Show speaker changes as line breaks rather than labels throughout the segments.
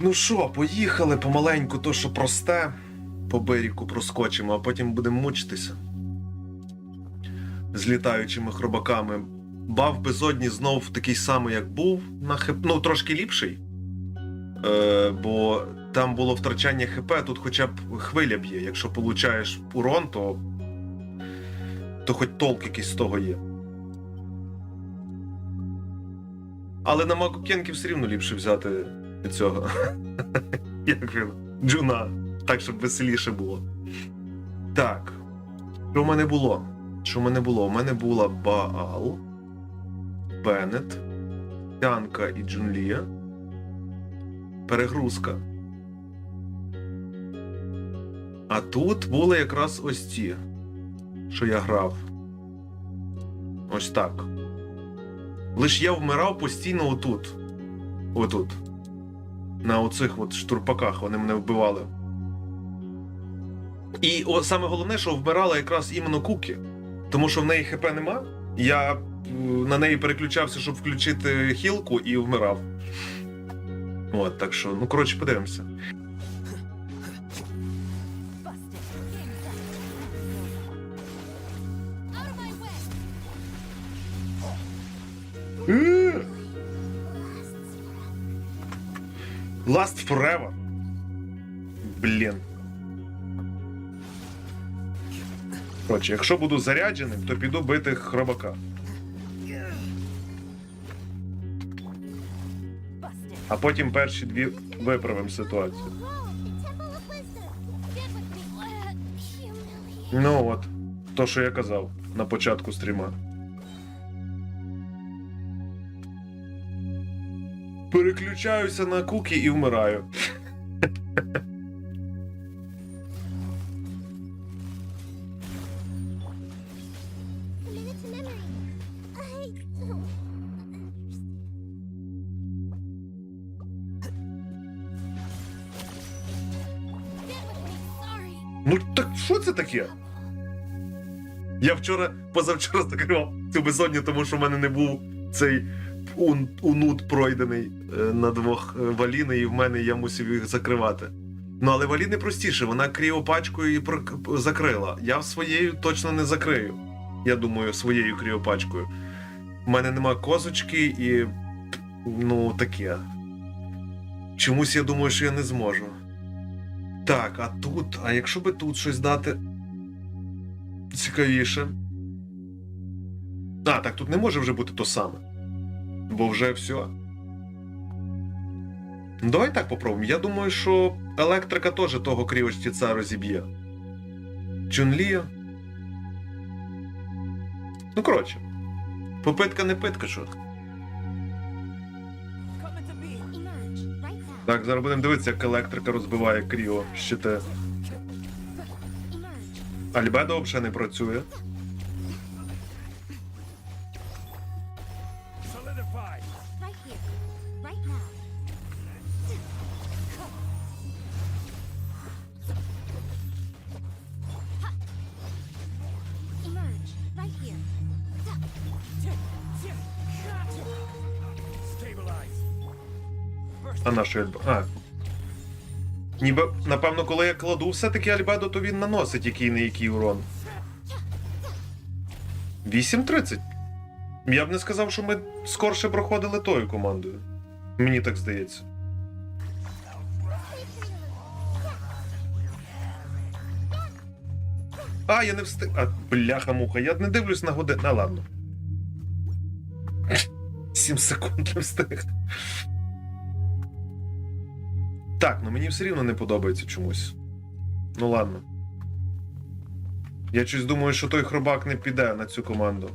Ну що, поїхали помаленьку, то що просте. По берегу проскочимо, а потім будемо мучитися. З літаючими хробаками. Бав безодні знов такий самий, як був, на хп... ну трошки ліпший. Е, бо там було втрачання ХП, тут хоча б хвиля б'є. Якщо получаєш урон, то, то хоч толк якийсь з того є. Але на Макукенки все рівно ліпше взяти цього. Як він? Джуна. Так, щоб веселіше було. Так. Що в мене було? Що в мене було? У мене була Баал, Беннет, Янка і Джунлія. Перегрузка. А тут були якраз ось ті, що я грав. Ось так. Лиш я вмирав постійно отут. Отут. На оцих от штурпаках вони мене вбивали. І о, саме головне, що вмирала якраз іменно Кукі. Тому що в неї ХП нема. Я е, на неї переключався, щоб включити хілку, і вмирав. От, так що, ну коротше, подивимося. Last Forever. Блін. Коротше, якщо буду зарядженим, то піду бити хробака. А потім перші дві виправимо ситуацію. Ну от, то, що я казав на початку стріма. Переключаюся на куки і вмираю. Ну так що це таке? Я вчора, позавчора закривав цю безодню, тому що в мене не був цей ун, унут пройдений е, на двох е, валіни, і в мене я мусив їх закривати. Ну, але валіни простіше, вона кріопачкою і закрила. Я своєю точно не закрию. Я думаю, своєю кріопачкою. У мене нема козочки і. Ну, таке. Чомусь я думаю, що я не зможу. Так, а тут, а якщо би тут щось дати цікавіше. А, так тут не може вже бути то саме. Бо вже все. Давай так попробуємо. Я думаю, що електрика теж того кріочтіця розіб'є. Чунлія. Ну, коротше. Попитка не питка, що. Так, зараз будемо дивитися, як електрика розбиває кріо щите. Альбедо взагалі не працює.
Solidify.
Right here. Right now. Emerge. Right here.
А на що Альбедо? А. Ніби, напевно, коли я кладу все-таки Альбедо, то він наносить який не який урон. 8.30. Я б не сказав, що ми скорше проходили тою командою. Мені так здається. А, я не встиг. А, бляха-муха, я не дивлюсь на годину. А, ладно. 7 секунд не встиг. Так, ну мені все рівно не подобається чомусь. Ну ладно. Я щось думаю, що той хробак не піде на цю команду.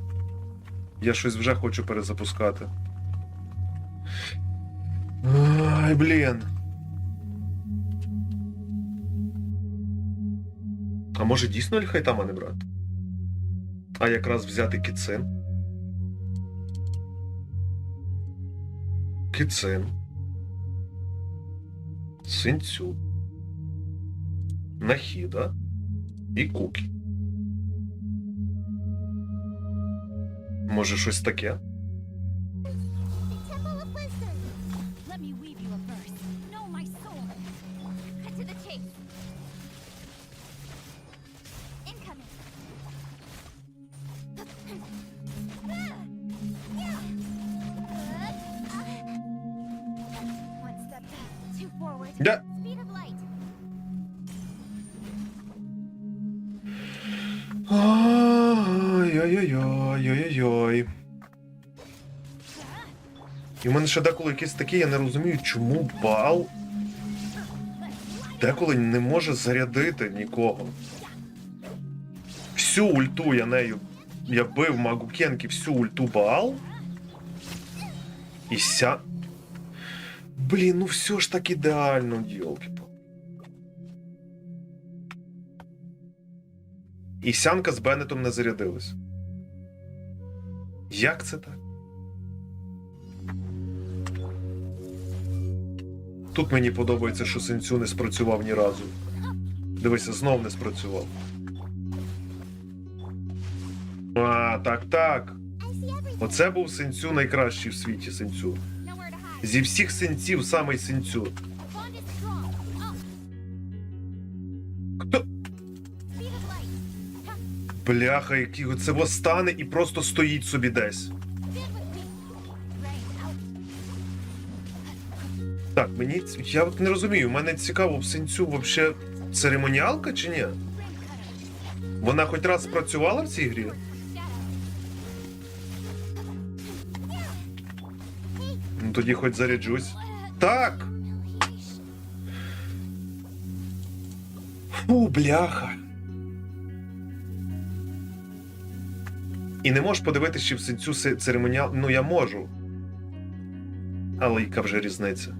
Я щось вже хочу перезапускати. Ай, блін. А може дійсно Альхайтама не брати? А якраз взяти кіцин? Кіцин. Синцю. Нахіда і Кукі. Може, щось таке? І в мене ще деколи якийсь такий, я не розумію, чому бал деколи не може зарядити нікого. Всю ульту я нею. Я бив Магукенки всю ульту бал. І ся. Блін, ну все ж так ідеально, йолки. І сянка з Беннетом не зарядились. Як це так? Тут мені подобається, що сенцю не спрацював ні разу. Дивися, знов не спрацював. А, так, так. Оце був сенцю найкращий в світі сенцю. Зі всіх сенців самий сенцю. Хто? Бляха, який це восстане і просто стоїть собі десь. Мені я от не розумію. Мене цікаво, в сенцю взагалі церемоніалка чи ні? Вона хоч раз спрацювала в цій грі? Ну тоді хоч заряджусь. Так. Фу, бляха. І не можеш подивитися, чи в сенцю се- церемоніал. Ну, я можу. Але яка вже різниця?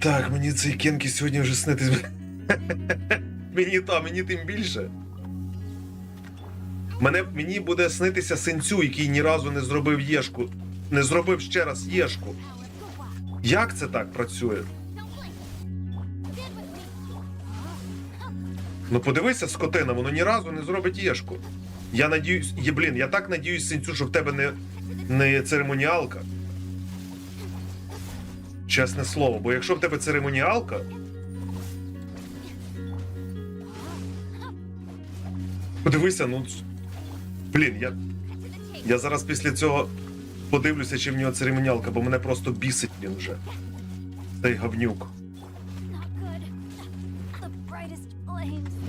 Так, мені цей Кенкі сьогодні вже снитись. мені та, мені тим більше. Мене, мені буде снитися сенцю, який ні разу не зробив єшку. Не зробив ще раз єшку. Як це так працює? Ну подивися, скотина, воно ні разу не зробить єшку. Я надіюсь, є, блін, я так надіюсь, сенцю, що в тебе не, не церемоніалка. Чесне слово, бо якщо в тебе церемоніалка. Подивися, ну. Блін, я, я зараз після цього подивлюся, чи в нього церемоніалка, бо мене просто бісить він вже. Цей
flames.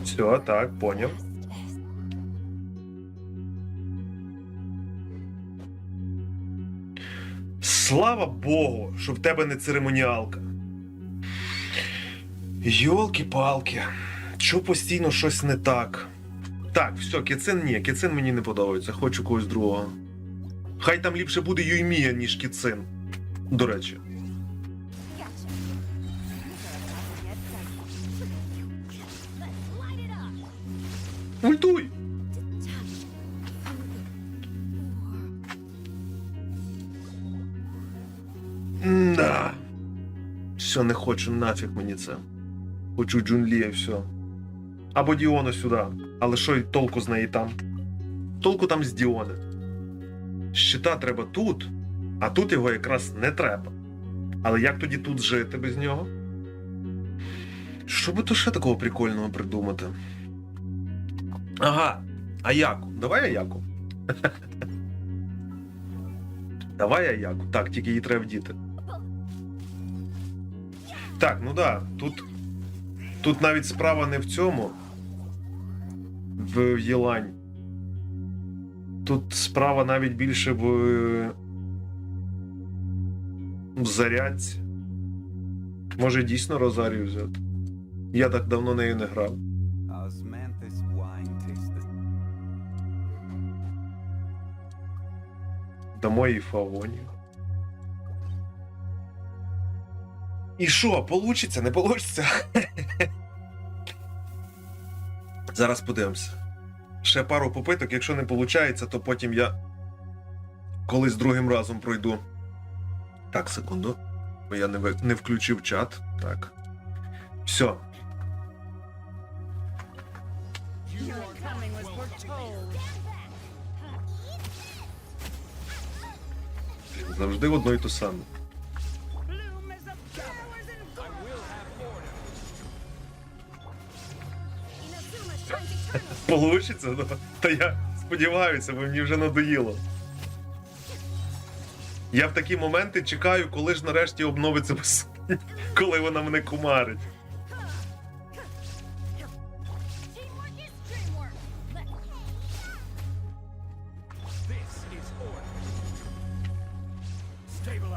Все, так, поняв. Слава Богу, що в тебе не церемоніалка. Йолки-палки. Що постійно щось не так. Так, все, кіцин ні, кіцин мені не подобається, хочу когось другого. Хай там ліпше буде Юймія, ніж кіцин. До речі. Ультуй! Все, не хочу, нафіг мені це. Хочу Джунлі і все. Або Діону сюди. Але що й толку з неї там? Толку там з Діони. Щита треба тут, а тут його якраз не треба. Але як тоді тут жити без нього? Що би то ще такого прикольного придумати? Ага, Аяку. Давай Аяку. Давай Аяку. Так, тільки її треба вдіти. Так, ну да, тут. Тут навіть справа не в цьому. В Єлань. Тут справа навіть більше в. В зарядці. Може дійсно Розарію взяти. Я так давно нею не грав. Їй фавонію. І що, получиться, не получиться? Зараз подивимося. Ще пару попиток, якщо не виходить, то потім я колись другим разом пройду. Так, секунду. Бо я не, ви- не включив чат. Так. Все. Завжди одно і то саме. Получиться, ну, та я сподіваюся, бо мені вже надоїло. Я в такі моменти чекаю, коли ж нарешті обновиться безсоння, коли вона мене кумарить.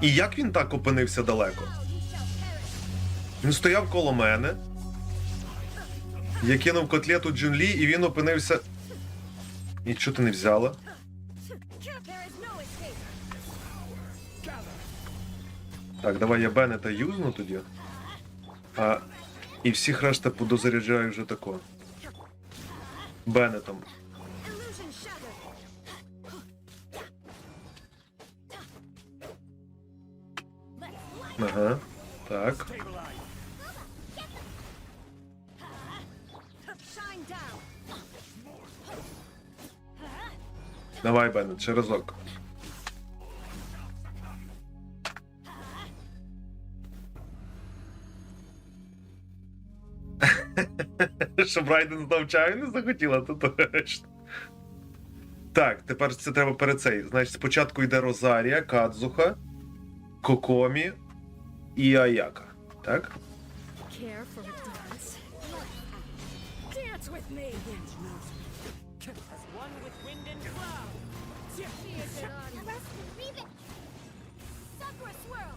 І як він так опинився далеко? Він стояв коло мене. Я кинув котлету Джунлі, і він опинився. І чого ти не взяла? Так, давай я Беннета юзну тоді. А, і всіх решта подозаряджаю вже тако. Беннетом. Ага. Так. Давай, Беннет, ще разок. Щоб Райден здав чаю не захотіла, то точно. Так, тепер це треба перед цей. Значить, спочатку йде Розарія, Кадзуха, Кокомі і Аяка. Так?
Care.
As one with wind and cloud. She is
an army.
Arrest the
Rebit! Sakura Swirl!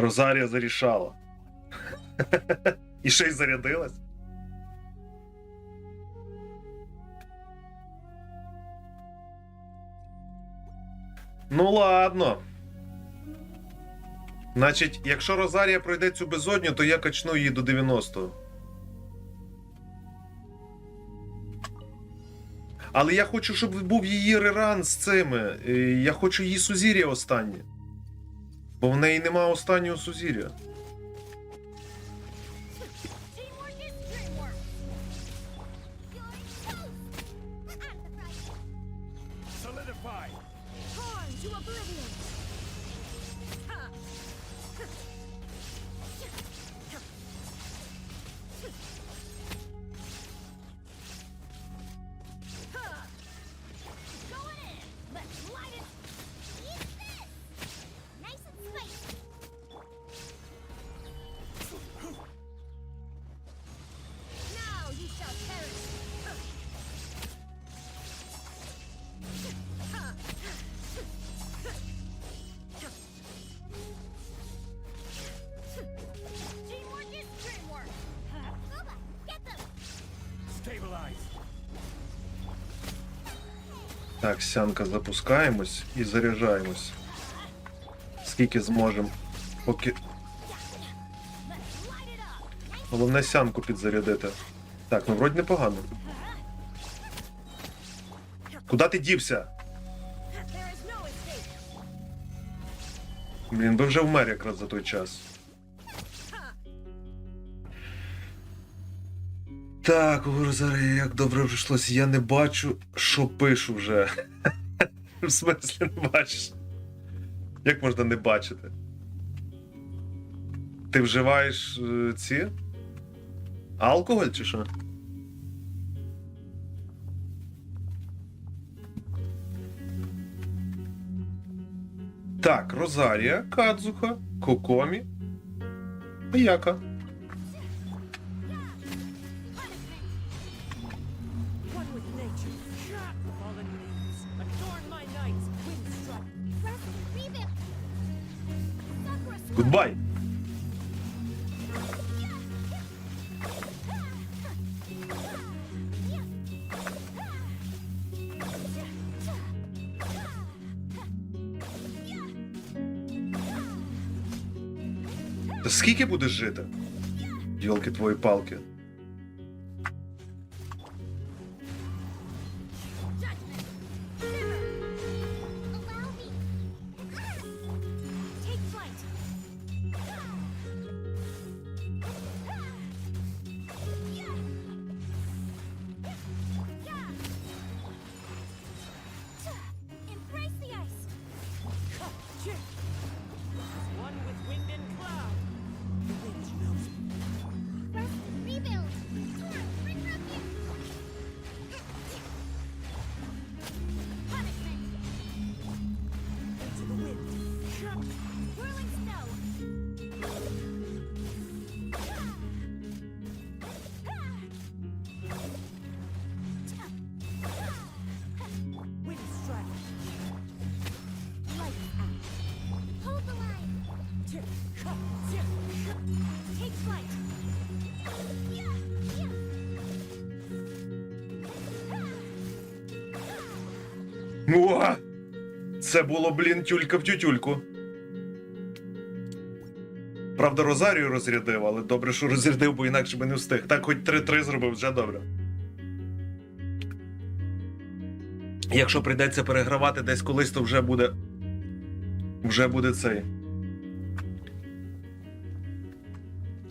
Розарія зарішала. І ще й зарядилась. Ну ладно. Значить, якщо Розарія пройде цю безодню, то я качну її до 90. Але я хочу, щоб був її реран з цими. Е, Я хочу її Сузір'я останнє. Бо в неї нема останнього Сузір'я. Так, сянка, запускаємось і заряджаємось. Скільки зможемо. Поки. Головне сянку підзарядити. Так, ну вроді непогано. Куди ти дівся? Блін, би вже вмер якраз за той час. Так, зараз, як добре прийшлося. Я не бачу, що пишу вже. В смислі не бачиш. Як можна не бачити? Ти вживаєш е, ці? Алкоголь чи що? Так, Розарія, Кадзуха, Кокомі, Аяка. Та скільки будеш жити? Йолки твої палки. О! Це було, блін, тюлька в тютюльку. Правда, Розарію розрядив, але добре, що розрядив, бо інакше би не встиг. Так, хоч 3-3 зробив, вже добре. Якщо прийдеться перегравати десь колись, то вже буде. Вже буде цей.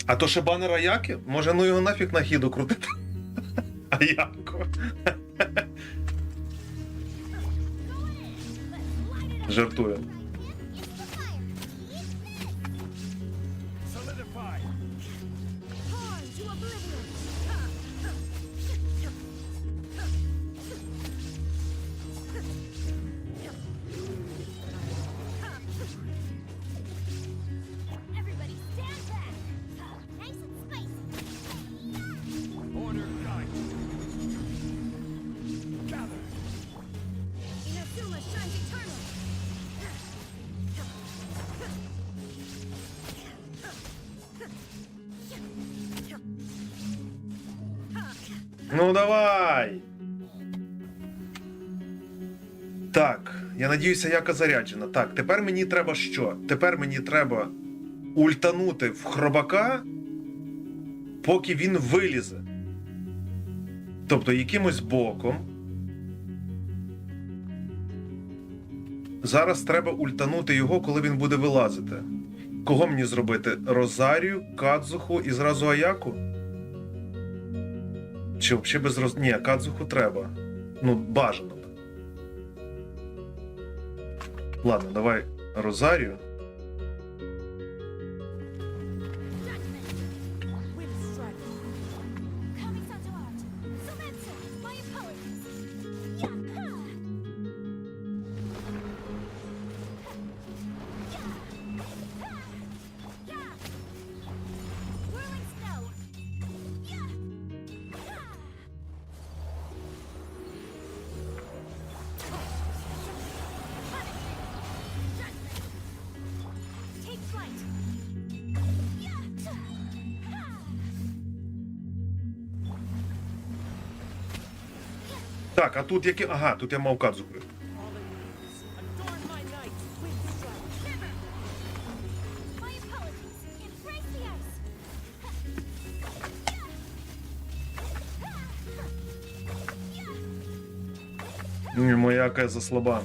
А то ще банер Аяки? Може, ну його нафіг на хіду крутити? Аяко. Жартую. Ну давай. Так, я надіюся, яка заряджена. Так, тепер мені треба що? Тепер мені треба ультанути в хробака, поки він вилізе. Тобто якимось боком. Зараз треба ультанути його, коли він буде вилазити. Кого мені зробити? Розарію, Кадзуху і зразу Аяку? Чи взагалі без роз... Ні, Кадзуху треба. Ну, бажано. Ладно, давай Розарію. Так, а тут які. Ага, тут я мав
ice.
Ні, моя яка заслаба.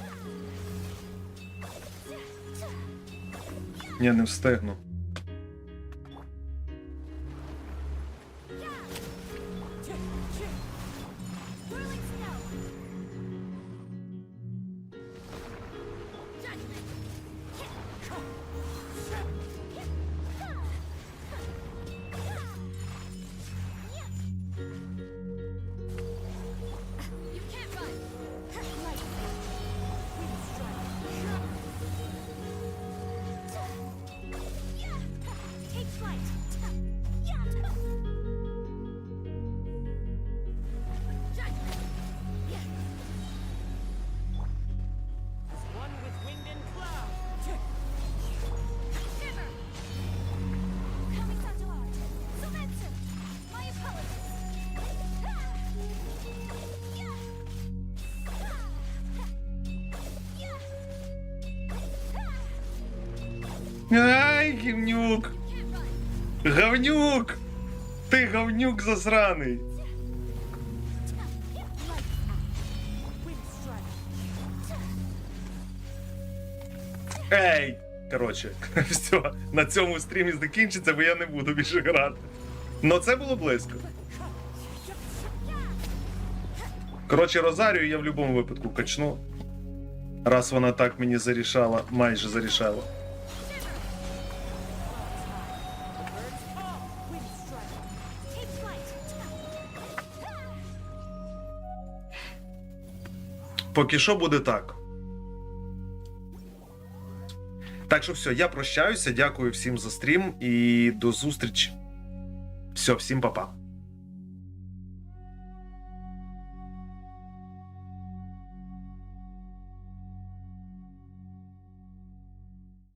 Ні, не встигну. Гівнюк! Говнюк! Ти говнюк засраний!
Wind.
Ей! Коротше, все, на цьому стрімі закінчиться, бо я не буду більше грати. Ну це було близько. Коротше, Розарію я в будь-якому випадку качну. Раз вона так мені зарішала, майже зарішала. Поки що буде так. Так що все, я прощаюся. Дякую всім за стрім і до зустрічі. Все, всім па-па.